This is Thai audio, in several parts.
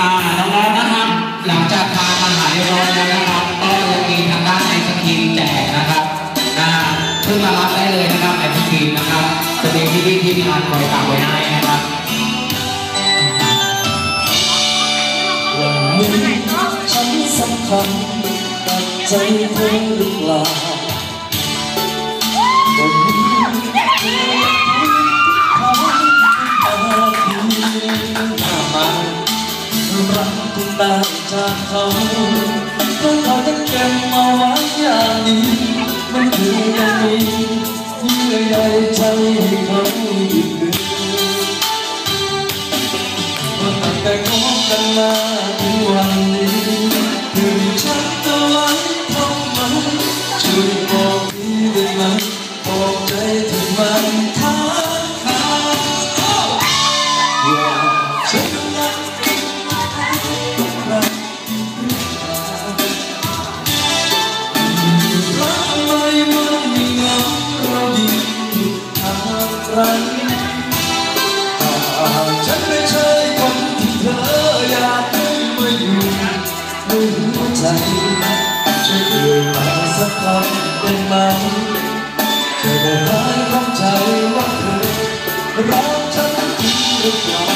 อ่าน้องๆนะครับ หลังจากทานอาหารเรียบร้อยแล้วนะครับก็จะมีทางด้านไอศครีมแจกนะครับนะฮะเพิ่งมารับได้เลยนะครับไอศครีมนะครับจะมีพี่พี่ทีมงานคอยตามไว้ให้นะครับวันนี้ฉันสำคัญกับใจเธอหรือเปล่า 但殘透，傷害得更我玩一年，溫暖一面。างไกฉันไม่ใช่คนที่เธออยากให้มาอยู่ในหัวใจช่วยเอ่ยมาสักคำเป็นไหมเธอได้หายคำใจว่าเธอรักฉันจริงหรือเปล่า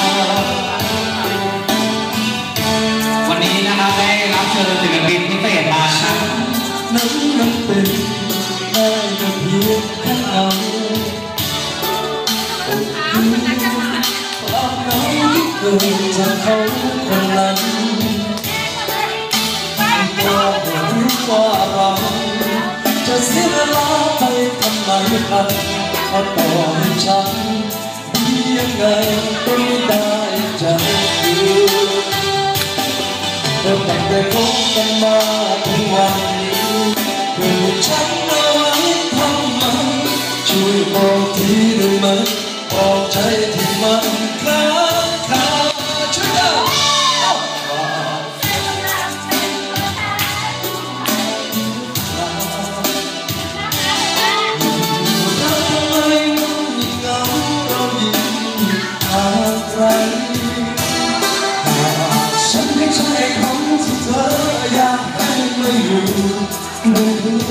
người chẳng không còn lần qua buồn qua lòng cho riêng lá bay thầm mây hận ở bầu trắng nghiêng ngày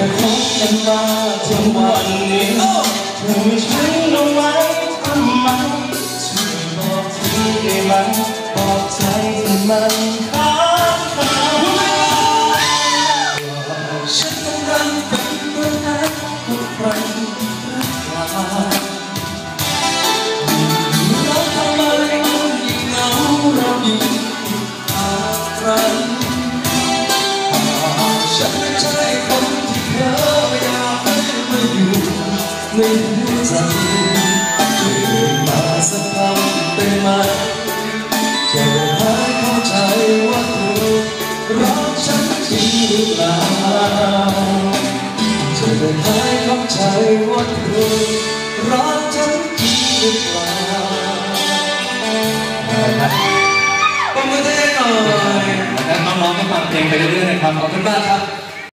คบกันมาถึงวันนี้เธอไม่ใช่ ในหัวใจช่วยมาสักคำได้ไหมจะได้หายเข้าใจว่าเธอรักฉันจริงหรือเปล่าจะได้หายเข้าใจว่าเธอรักฉันจริงหรือเปล่าปรบมือให้หน่อยแล้วน้องๆให้ฟังเพลงไปเรื่อยๆนะครับขอบคุณมากครับ